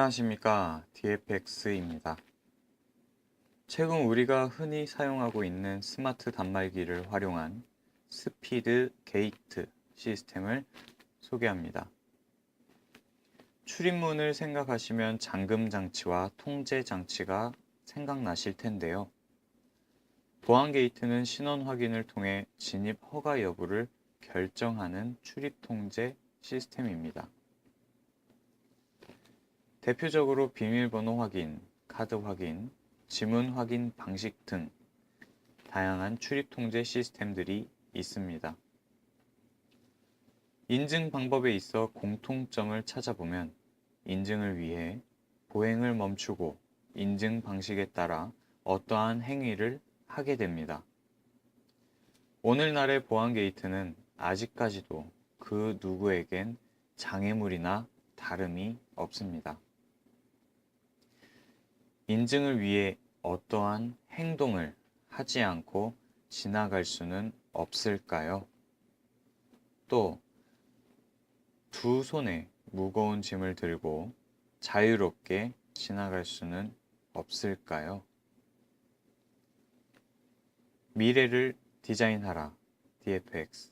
안녕하십니까 DFX입니다. 최근 우리가 흔히 사용하고 있는 스마트 단말기를 활용한 스피드 게이트 시스템을 소개합니다. 출입문을 생각하시면 잠금 장치와 통제 장치가 생각나실 텐데요. 보안 게이트는 신원 확인을 통해 진입 허가 여부를 결정하는 출입 통제 시스템입니다. 대표적으로 비밀번호 확인, 카드 확인, 지문 확인 방식 등 다양한 출입 통제 시스템들이 있습니다. 인증 방법에 있어 공통점을 찾아보면 인증을 위해 보행을 멈추고 인증 방식에 따라 어떠한 행위를 하게 됩니다. 오늘날의 보안 게이트는 아직까지도 그 누구에겐 장애물이나 다름이 없습니다. 인증을 위해 어떠한 행동을 하지 않고 지나갈 수는 없을까요? 또, 두 손에 무거운 짐을 들고 자유롭게 지나갈 수는 없을까요? 미래를 디자인하라, DFX.